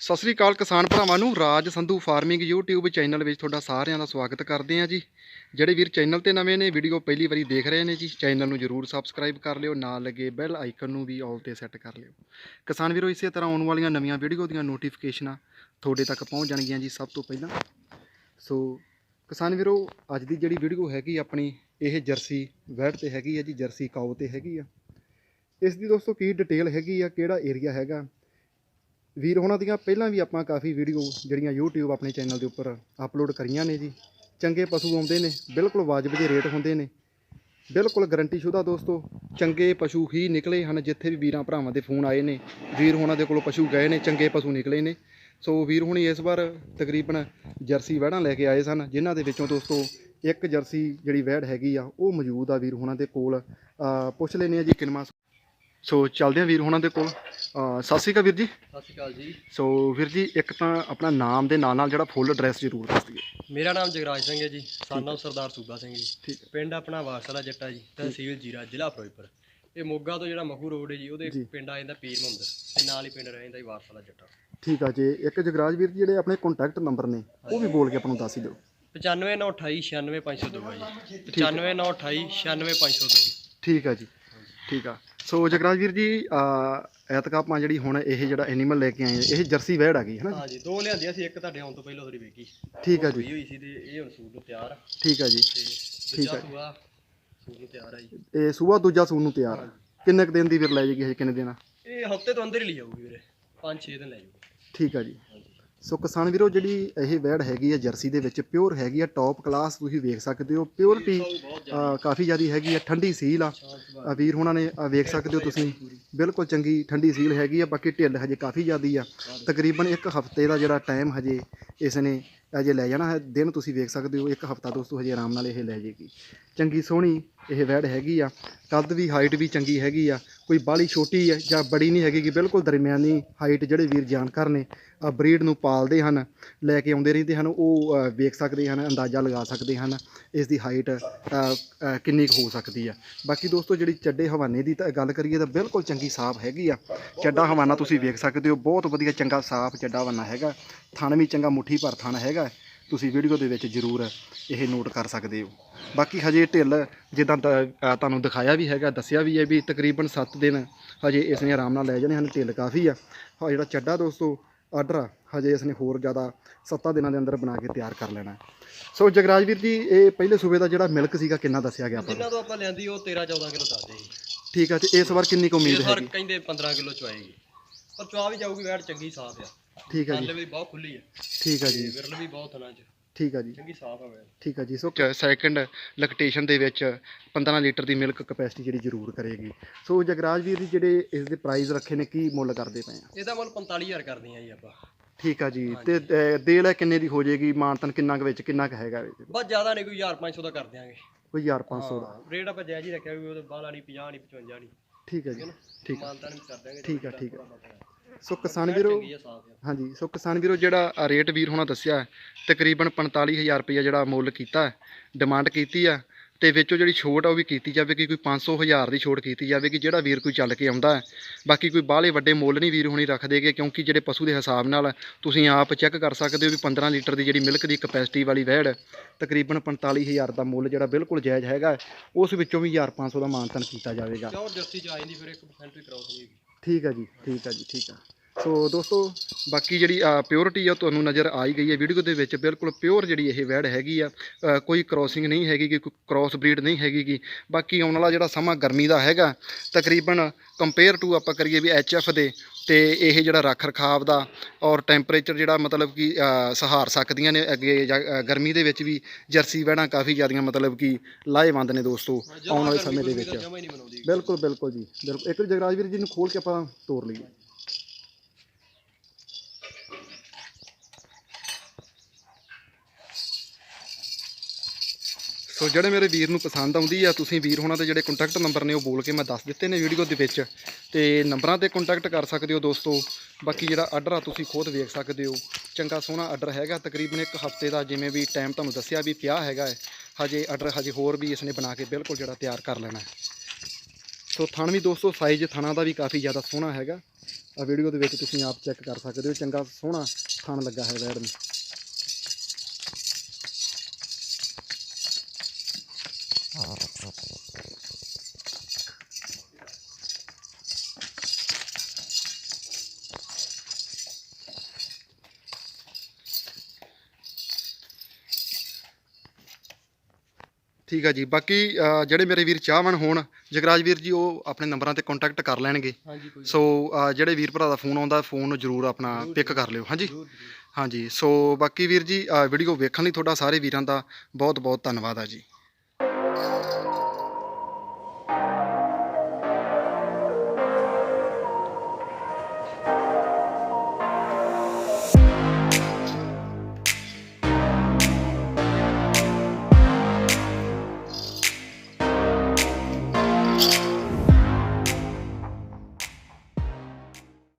ਸਤਿ ਸ੍ਰੀ ਅਕਾਲ ਕਿਸਾਨ ਭਰਾਵਾਂ ਨੂੰ, Raj Sandhu farming YouTube channel ਵਿੱਚ ਤੁਹਾਡਾ ਸਾਰਿਆਂ ਦਾ ਸਵਾਗਤ ਕਰਦੇ ਹਾਂ ਜੀ। ਜਿਹੜੇ ਵੀਰ ਚੈਨਲ ਤੇ ਨਵੇਂ ਨੇ, ਵੀਡੀਓ ਪਹਿਲੀ ਵਾਰੀ ਦੇਖ ਰਹੇ ਨੇ ਜੀ, ਚੈਨਲ ਨੂੰ ਜਰੂਰ ਸਬਸਕ੍ਰਾਈਬ ਕਰ ਲਿਓ, ਨਾਲ ਲੱਗੇ ਬੈਲ ਆਈਕਨ ਨੂੰ ਵੀ ਆਲ ਤੇ ਸੈੱਟ ਕਰ ਲਿਓ। ਕਿਸਾਨ ਵੀਰੋ, ਇਸੇ ਤਰ੍ਹਾਂ ਆਉਣ ਵਾਲੀਆਂ ਨਵੀਆਂ ਵੀਡੀਓ ਦੀਆਂ ਨੋਟੀਫਿਕੇਸ਼ਨਾਂ ਤੁਹਾਡੇ ਤੱਕ ਪਹੁੰਚ ਜਾਣਗੀਆਂ ਜੀ ਸਭ ਤੋਂ ਪਹਿਲਾਂ। ਸੋ ਕਿਸਾਨ ਵੀਰੋ, ਅੱਜ ਦੀ ਜਿਹੜੀ ਵੀਡੀਓ ਹੈਗੀ ਆਪਣੀ, ਇਹ ਜਰਸੀ ਵੈਟ ਤੇ ਹੈਗੀ ਹੈ ਜੀ, ਜਰਸੀ ਕਾਓ ਤੇ ਹੈਗੀ ਆ। ਇਸ ਦੀ ਦੋਸਤੋ ਕੀ ਡਿਟੇਲ ਹੈਗੀ ਆ, ਕਿਹੜਾ ਏਰੀਆ ਹੈਗਾ ਵੀਰ ਹੋਣਾ ਦੀਆਂ ਪਹਿਲਾਂ ਵੀ ਆਪਾਂ ਕਾਫੀ ਵੀਡੀਓ ਜਿਹੜੀਆਂ YouTube ਆਪਣੇ ਚੈਨਲ ਦੇ ਉੱਪਰ ਅਪਲੋਡ ਕਰੀਆਂ ਨੇ ਜੀ। ਚੰਗੇ ਪਸ਼ੂ ਆਉਂਦੇ ਨੇ, ਬਿਲਕੁਲ ਵਾਜਬ ਦੇ ਰੇਟ ਹੁੰਦੇ ਨੇ। ਬਿਲਕੁਲ ਗਾਰੰਟੀ ਸ਼ੁਦਾ ਦੋਸਤੋ, ਚੰਗੇ ਪਸ਼ੂ ਹੀ ਨਿਕਲੇ ਹਨ ਜਿੱਥੇ ਵੀ ਵੀਰਾਂ ਭਰਾਵਾਂ ਦੇ ਫੋਨ ਆਏ ਨੇ। ਵੀਰ ਹੋਣਾ ਦੇ ਕੋਲੋਂ ਪਸ਼ੂ ਗਏ ਨੇ, ਚੰਗੇ ਪਸ਼ੂ ਨਿਕਲੇ ਨੇ। ਸੋ ਵੀਰ ਹੁਣੀ ਇਸ ਵਾਰ ਤਕਰੀਬਨ ਜਰਸੀ ਵਹਿੜਾਂ ਲੈ ਕੇ ਆਏ ਸਨ, ਜਿਨ੍ਹਾਂ ਦੇ ਵਿੱਚੋਂ ਦੋਸਤੋ ਇੱਕ ਜਰਸੀ ਜਿਹੜੀ ਵਹਿੜ ਹੈਗੀ ਆ, ਉਹ ਮੌਜੂਦ ਆ ਵੀਰ ਹੋਣਾ ਦੇ ਕੋਲ। ਪੁੱਛ ਲੈਨੇ ਆ ਜੀ ਕਿਨਮਾ ਸੋ ਚੱਲਦੇ ਆ ਵੀਰ ਹੋਣਾ ਦੇ ਕੋਲ। ਸਤਿ ਸ਼੍ਰੀ ਅਕਾਲ ਵੀਰ ਜੀ। ਸਤਿ ਸ਼੍ਰੀ ਅਕਾਲ ਜੀ। ਸੋ ਵੀਰ ਜੀ ਇੱਕ ਤਾਂ ਆਪਣਾ ਨਾਮ ਦੇ ਨਾਲ ਨਾਲ ਜਿਹੜਾ ਫੁੱਲ ਐਡਰੈਸ ਜ਼ਰੂਰ ਦੱਸ ਦਿਓ। ਮੇਰਾ ਨਾਮ ਜਗਰਾਜ ਸਿੰਘ ਹੈ ਜੀ। ਸਾਨਾ ਸਰਦਾਰ ਸੂਬਾ ਸਿੰਘ ਜੀ। ਠੀਕ ਹੈ। ਪਿੰਡ ਆਪਣਾ ਵਾਰਸਲਾ ਜੱਟਾ ਜੀ ਤਹਿਸੀਲ ਜੀਰਾ ਜ਼ਿਲ੍ਹਾ ਫਿਰੋਜ਼ਪੁਰ। ਇਹ ਮੋਗਾ ਤੋਂ ਜਿਹੜਾ ਮਖੂ ਰੋਡ ਹੈ ਜੀ ਉਹਦੇ। ਪਿੰਡ ਆ ਜਾਂਦਾ ਪੀਰ ਮੰਦਰ ਤੇ ਨਾਲ ਹੀ ਪਿੰਡ ਰਹਿ ਜਾਂਦਾ ਜੀ ਵਾਰਸਲਾ ਜੱਟਾ। ਠੀਕ ਆ ਜੀ। ਇੱਕ ਜਗਰਾਜ ਵੀਰ ਜੀ ਜਿਹੜੇ ਆਪਣੇ ਕੰਟੈਕਟ ਨੰਬਰ ਨੇ ਉਹ ਵੀ ਬੋਲ ਕੇ ਆਪਾਂ ਨੂੰ ਦੱਸ ਹੀ ਦਿਓ। 9598 96502 ਹੈ ਜੀ। 9598 96502 ਠੀਕ ਆ ਜੀ। ਠੀਕ ਆ। ਸੋ ਜਗਰਾਜ ਵੀਰ ਜੀ ਐਤਕ ਆਪਾਂ ਜਿਹੜੀ ਹੁਣ ਇਹ ਜਿਹੜਾ ਐਨੀਮਲ ਲੈ ਕੇ ਆਏ ਆ, ਇਹ ਜਰਸੀ ਵੈੜ ਆ ਗਈ ਹੈ ਨਾ ਹਾਂ ਜੀ ਦੋ ਲਿਆਂਦੀਆਂ ਸੀ ਇੱਕ ਤੁਹਾਡੇ ਆਉਣ ਤੋਂ ਪਹਿਲਾਂ ਥੋੜੀ ਵੇਖੀ ਠੀਕ ਆ ਜੀ। ਹੋਈ ਸੀ ਤੇ ਇਹ ਹੁਣ ਸੂਟ ਨੂੰ ਤਿਆਰ ਆ। ਠੀਕ ਆ ਜੀ। ਤੇ ਠੀਕ ਦੂਜਾ। ਸੂਆ ਸੂਟ ਨੂੰ ਤਿਆਰ ਆ ਜੀ। ਇਹ ਸੂਆ ਦੂਜਾ ਸੂਨ ਨੂੰ ਤਿਆਰ ਆ। ਕਿੰਨੇ ਕੁ ਦਿਨ ਦੀ ਵੀਰ ਲੈ ਜਾਏਗੀ ਹਜੇ ਕਿੰਨੇ ਦਿਨ ਆ? ਇਹ ਹਫ਼ਤੇ ਤੋਂ ਅੰਦਰ ਹੀ ਲਈ ਜਾਊਗੀ ਵੀਰੇ। 5-6 ਦਿਨ ਲੈ ਜਾਊਗੀ। ਠੀਕ ਆ ਜੀ। ਸੋ ਕਿਸਾਨ ਵੀਰੋ, ਜਿਹੜੀ ਇਹ ਵੈੜ ਹੈਗੀ ਆ ਜਰਸੀ ਦੇ ਵਿੱਚ, ਪਿਓਰ ਹੈਗੀ ਆ ਟੌਪ ਕਲਾਸ ਤੁਸੀਂ ਵੇਖ ਸਕਦੇ ਹੋ। ਪਿਓਰਟੀ ਕਾਫੀ ਜ਼ਿਆਦੀ ਹੈਗੀ ਆ, ਠੰਡੀ ਸੀਲ ਆ। ਵੀਰ ਹੁਣਾਂ ਨੇ ਵੇਖ ਸਕਦੇ ਹੋ ਤੁਸੀਂ। ਬਿਲਕੁਲ ਚੰਗੀ ਠੰਡੀ ਸੀਲ ਹੈਗੀ ਆ, ਬਾਕੀ ਢਿੱਲ ਹਜੇ ਕਾਫੀ ਜ਼ਿਆਦੀ ਆ। ਤਕਰੀਬਨ ਇੱਕ ਹਫ਼ਤੇ ਦਾ ਜਿਹੜਾ ਟਾਈਮ ਹਜੇ ਇਸ ਨੇ ਅਜੇ ਲੈ ਜਾਣਾ ਹੈ। ਦਿਨ ਤੁਸੀਂ ਵੇਖ ਸਕਦੇ ਹੋ, ਇੱਕ ਹਫਤਾ ਦੋਸਤੋ ਹਜੇ ਆਰਾਮ ਨਾਲ ਇਹ ਲੈ ਜਾਏਗੀ ਚੰਗੀ ਸੋਹਣੀ ਇਹ ਵੈੜ ਹੈਗੀ ਆ। ਕੱਦ ਵੀ ਹਾਈਟ ਵੀ ਚੰਗੀ ਹੈਗੀ ਆ। ਕੋਈ ਬਾਲੀ ਛੋਟੀ ਹੈ ਜਾਂ ਬੜੀ ਨਹੀਂ ਹੈਗੀ ਕਿ ਬਿਲਕੁਲ ਦਰਮਿਆਨੀ ਹਾਈਟ ਜਿਹੜੇ ਵੀਰ ਜਾਣਕਾਰ ਨੇ ਆ ਬਰੀਡ ਨੂੰ ਪਾਲਦੇ ਹਨ, ਲੈ ਕੇ ਆਉਂਦੇ ਰਹਿੰਦੇ ਹਨ, ਉਹ ਵੇਖ ਸਕਦੇ ਹਨ, ਅੰਦਾਜ਼ਾ ਲਗਾ ਸਕਦੇ ਹਨ ਇਸ ਦੀ ਹਾਈਟ ਕਿੰਨੀ ਕੁ ਹੋ ਸਕਦੀ ਆ ਬਾਕੀ ਦੋਸਤੋ ਜਿਹੜੀ ਚੱਡੇ ਹਵਾਨੇ ਦੀ ਤਾਂ ਗੱਲ ਕਰੀਏ ਤਾਂ ਬਿਲਕੁਲ ਚੰਗੀ ਸਾਫ਼ ਹੈਗੀ ਆ। ਚੱਡਾ ਹਵਾਨਾ ਤੁਸੀਂ ਵੇਖ ਸਕਦੇ ਹੋ, ਬਹੁਤ ਵਧੀਆ ਚੰਗਾ ਸਾਫ਼ ਚੱਡਾ ਹਵਾਨਾ ਹੈਗਾ, ਥਣ ਵੀ ਚੰਗਾ ਮੁੱਠੀ ਭਰ ਥਣ ਹੈਗਾ। ਤੁਸੀਂ ਵੀਡੀਓ ਦੇ ਵਿੱਚ ਜ਼ਰੂਰ ਇਹ ਨੋਟ ਕਰ ਸਕਦੇ ਹੋ। ਬਾਕੀ ਹਜੇ ਢਿੱਲ ਜਿੱਦਾਂ ਤੁਹਾਨੂੰ ਦਿਖਾਇਆ ਵੀ ਹੈਗਾ ਦੱਸਿਆ ਵੀ ਹੈ ਵੀ ਤਕਰੀਬਨ 7 ਦਿਨ ਹਜੇ ਇਸ ਨੇ ਆਰਾਮ ਨਾਲ ਲੈ ਜਾਣੇ ਹਨ ਢਿੱਲ ਕਾਫੀ ਆ। ਹਾਂ ਜਿਹੜਾ ਚੱਡਾ ਦੋਸਤੋ ਆਰਡਰ ਆ ਹਜੇ ਇਸ ਨੇ ਹੋਰ ਜ਼ਿਆਦਾ 7 ਦਿਨਾਂ ਦੇ ਅੰਦਰ ਬਣਾ ਕੇ ਤਿਆਰ ਕਰ ਲੈਣਾ ਹੈ। ਸੋ ਜਗਰਾਜ ਵੀਰ ਜੀ ਇਹ ਪਹਿਲੇ ਸੂਬੇ ਦਾ ਜਿਹੜਾ ਮਿਲਕ ਸੀਗਾ ਕਿੰਨਾ ਦੱਸਿਆ ਗਿਆ ਆਪਾਂ ਨੂੰ? ਜਿੰਨਾ ਤੋਂ ਆਪਾਂ ਲਿਆਂਦੀ ਉਹ 13 14 ਕਿਲੋ ਦੱਸਦੇ ਜੀ ਠੀਕ ਆ ਤੇ ਇਸ ਵਾਰ ਕਿੰਨੀ ਕੁ ਉਮੀਦ ਇਸ ਵਾਰ ਹੈਗੀ? ਕਹਿੰਦੇ 15 ਕਿਲੋ ਚੁਆਏਗੀ। ਪਰ ਚੁਆ ਵੀ ਜਾਊਗੀ ਵੈਟ ਚੰਗੀ ਸਾਫ਼ ਆ। ਠੀਕ ਆ ਜੀ। ਵੀ ਬਹੁਤ ਖੁੱਲੀ ਆ। ਠੀਕ ਆ ਜੀ। ਵਿਰਲ ਵੀ ਬਹੁਤ ਥਣਾ ਚ। ਠੀਕ ਆ ਜੀ। ਚੰਗੀ ਸਾਫ਼ ਆ ਵੈਟ ਠੀਕ ਆ ਜੀ ਸੋ ਸੈਕੰਡ ਲੈਕਟੇਸ਼ਨ ਦੇ ਵਿੱਚ 15 ਲੀਟਰ ਦੀ ਮਿਲਕ ਕਪੈਸਿਟੀ ਜਿਹੜੀ ਜ਼ਰੂਰ ਕਰੇਗੀ। ਸੋ ਜਗਰਾਜ ਵੀਰ ਜੀ ਜਿਹੜੇ ਇਸ ਦੇ ਪ੍ਰਾਈਸ ਰੱਖੇ ਨੇ ਕੀ ਮੁੱਲ ਕਰਦੇ ਪਏ ਆ? ਇਹਦਾ ਮੁੱਲ 45000 ਕਰਦੀਆਂ ਜੀ ਆਪਾਂ। ਠੀਕ ਆ ਜੀ ਤੇ ਦੇਲ ਹੈ ਕਿੰਨੇ ਦੀ ਹੋ ਜਾਏਗੀ? ਮਾਨਤਨ ਕਿੰਨਾ ਕੁ ਵਿੱਚ ਕਿੰਨਾ ਕੁ ਹੈਗਾ ਵਿੱਚ? ਬਸ ਜ਼ਿਆਦਾ ਨਹੀਂ ਕੋਈ 1500 ਦਾ ਕਰ ਦਿਆਂਗੇ। ਕੋਈ 1500 ਦਾ? ਰੇਟ ਆਪਾਂ ਜਾਇਜ਼ ਹੀ ਰੱਖਿਆ ਵੀ ਉਹਦੇ ਬਾਹਲਾ ਨਹੀਂ 50 ਨਹੀਂ 55 ਨਹੀਂ ਠੀਕ ਹੈ ਜੀ ਠੀਕ ਆ ਮਾਨਤਾ ਨਹੀਂ ਕਰ ਦਿਆਂਗੇ ਠੀਕ ਆ ਠੀਕ ਆ। ਸੋ ਕਿਸਾਨ ਵੀਰੋ ਹਾਂਜੀ ਸੋ ਕਿਸਾਨ ਵੀਰੋ ਜਿਹੜਾ ਰੇਟ ਵੀਰ ਹੋਣਾ ਦੱਸਿਆ ਹੈ, ਤਕਰੀਬਨ 45000 ਰੁਪਏ ਜਿਹੜਾ ਮੁੱਲ ਕੀਤਾ ਹੈ, ਡਿਮਾਂਡ ਕੀਤੀ ਆ ਤੇ ਵਿੱਚੋਂ ਜਿਹੜੀ ਛੋਟ ਆ ਉਹ ਵੀ ਕੀਤੀ ਜਾਵੇਗੀ ਕੋਈ 500000 ਦੀ ਛੋਟ ਕੀਤੀ ਜਾਵੇਗੀ ਜਿਹੜਾ ਵੀਰ ਕੋਈ ਚੱਲ ਕੇ ਆਉਂਦਾ ਹੈ। ਬਾਕੀ ਕੋਈ ਬਾਹਲੇ ਵੱਡੇ ਮੁੱਲ ਨਹੀਂ ਵੀਰ ਹੋਣੀ ਰੱਖਦੇਗੇ ਕਿਉਂਕਿ ਜਿਹੜੇ ਪਸ਼ੂ ਦੇ ਹਿਸਾਬ ਨਾਲ ਤੁਸੀਂ ਆਪ ਚੈੱਕ ਕਰ ਸਕਦੇ ਹੋ ਵੀ 15 ਲੀਟਰ ਦੀ ਜਿਹੜੀ ਮਿਲਕ ਦੀ ਕਪੈਸਿਟੀ ਵਾਲੀ ਵਹਿੜ ਤਕਰੀਬਨ 45000 ਦਾ ਮੁੱਲ ਜਿਹੜਾ ਬਿਲਕੁਲ ਜਾਇਜ਼ ਹੈਗਾ ਉਸ ਵਿੱਚੋਂ ਵੀ 1500 ਦਾ ਮਾਨਤਨ ਕੀਤਾ ਜਾਵੇਗਾ। ਕਿਉਂ ਜਰਸੀ ਚ ਆ ਜਾਂਦੀ ਫਿਰ 1% ਵੀ ਕਰਾਉਸ ਨਹੀਂ ਹੈਗੀ ਠੀਕ ਹੈ ਜੀ ਠੀਕ ਹੈ ਜੀ ਠੀਕ ਆ ਸੋ ਦੋਸਤੋ ਬਾਕੀ ਜਿਹੜੀ ਪਿਓਰਿਟੀ ਆ ਤੁਹਾਨੂੰ ਨਜ਼ਰ ਆ ਹੀ ਗਈ ਹੈ ਵੀਡੀਓ ਦੇ ਵਿੱਚ। ਬਿਲਕੁਲ ਪਿਓਰ ਜਿਹੜੀ ਇਹ ਵੈੜ ਹੈਗੀ ਆ ਕੋਈ ਕ੍ਰੋਸਿੰਗ ਨਹੀਂ ਹੈਗੀ ਕਿ ਕੋਈ ਕ੍ਰੋਸ ਬਰੀਡ ਨਹੀਂ ਹੈਗੀ ਗੀ। ਬਾਕੀ ਆਉਣ ਵਾਲਾ ਜਿਹੜਾ ਸਮਾਂ ਗਰਮੀ ਦਾ ਹੈਗਾ ਤਕਰੀਬਨ ਕੰਪੇਅਰ ਟੂ ਆਪਾਂ ਕਰੀਏ ਵੀ ਐਚਐਫ ਦੇ ਤੇ ਇਹ ਜਿਹੜਾ ਰੱਖ ਰਖਾਵ ਦਾ ਔਰ ਟੈਂਪਰੇਚਰ ਜਿਹੜਾ ਮਤਲਬ ਕਿ ਸਹਾਰ ਸਕਦੀਆਂ ਨੇ ਅੱਗੇ ਗਰਮੀ ਦੇ ਵਿੱਚ ਵੀ ਜਰਸੀ ਵੈੜਾਂ ਕਾਫੀ ਜ਼ਿਆਦੀਆਂ ਮਤਲਬ ਕਿ ਲਾਹੇਵੰਦ ਨੇ ਦੋਸਤੋ ਆਉਣ ਵਾਲੇ ਸਮੇਂ ਦੇ ਵਿੱਚ। ਬਿਲਕੁਲ ਬਿਲਕੁਲ ਜੀ। ਬਿਲਕੁਲ। ਇੱਕ ਜਗਰਾਜ ਵੀਰ ਜੀ ਨੂੰ ਖੋਲ ਕੇ ਆਪਾਂ ਤੋੜ ਲਈਏ। ਸੋ ਜਿਹੜੇ ਮੇਰੇ ਵੀਰ ਨੂੰ ਪਸੰਦ ਆਉਂਦੀ ਆ, ਤੁਸੀਂ ਵੀਰ ਹੋਣਾ ਦੇ ਜਿਹੜੇ ਕੰਟੈਕਟ ਨੰਬਰ ਨੇ ਉਹ ਬੋਲ ਕੇ ਮੈਂ ਦੱਸ ਦਿੱਤੇ ਨੇ ਵੀਡੀਓ ਦੇ ਵਿੱਚ। ਤੇ ਨੰਬਰਾਂ ਤੇ ਕੰਟੈਕਟ ਕਰ ਸਕਦੇ ਹੋ ਦੋਸਤੋ। ਬਾਕੀ ਜਿਹੜਾ ਆਰਡਰ ਆ, ਤੁਸੀਂ ਖੁਦ ਵੇਖ ਸਕਦੇ ਹੋ। ਚੰਗਾ ਸੋਹਣਾ ਆਰਡਰ ਹੈਗਾ, ਤਕਰੀਬਨ ਇੱਕ ਹਫ਼ਤੇ ਦਾ ਜਿਵੇਂ ਵੀ ਟਾਈਮ ਤੁਹਾਨੂੰ ਦੱਸਿਆ ਵੀ ਪਿਆ ਹੈਗਾ ਹੈ। ਹਜੇ ਆਰਡਰ ਹਜੇ ਹੋਰ ਵੀ ਇਸਨੇ ਬਣਾ ਕੇ ਬਿਲਕੁਲ ਜਿਹੜਾ ਤਿਆਰ ਕਰ ਲੈਣਾ ਹੈ। ਸੋ ਥਣ ਵੀ ਦੋਸਤੋ ਸਾਈਜ਼ ਥਣਾ ਦਾ ਵੀ ਕਾਫੀ ਜ਼ਿਆਦਾ ਸੋਹਣਾ ਹੈਗਾ। ਆ ਵੀਡੀਓ ਦੇ ਵਿੱਚ ਤੁਸੀਂ ਆਪ ਚੈੱਕ ਕਰ ਸਕਦੇ ਹੋ। ਚੰਗਾ ਸੋਹਣਾ ਥਣ ਲੱਗਾ ਹੈ ਵੈੜ ਨੂੰ। ਠੀਕ ਆ ਜੀ। ਬਾਕੀ ਅ, ਜਿਹੜੇ ਮੇਰੇ ਵੀਰ ਚਾਹਵਣ ਹੋਣ ਜਗਰਾਜ ਵੀਰ ਜੀ ਉਹ ਆਪਣੇ ਨੰਬਰਾਂ ਤੇ ਕੰਟੈਕਟ ਕਰ ਲੈਣਗੇ। ਹਾਂਜੀ ਕੋਈ ਸੋ ਅ, ਜਿਹੜੇ ਵੀਰ ਭਰਾ ਦਾ ਫੋਨ ਆਉਂਦਾ ਫੋਨ ਨੂੰ ਜ਼ਰੂਰ ਆਪਣਾ ਪਿਕ ਕਰ ਲਿਓ। ਹਾਂਜੀ? ਜ਼ਰੂਰ ਜ਼ਰੂਰ। ਹਾਂਜੀ। ਸੋ ਬਾਕੀ ਵੀਰ ਜੀ ਵੀਡੀਓ ਵੇਖਣ ਲਈ ਤੁਹਾਡਾ ਸਾਰੇ ਵੀਰਾਂ ਦਾ ਬਹੁਤ ਬਹੁਤ ਧੰਨਵਾਦ ਆ ਜੀ। Música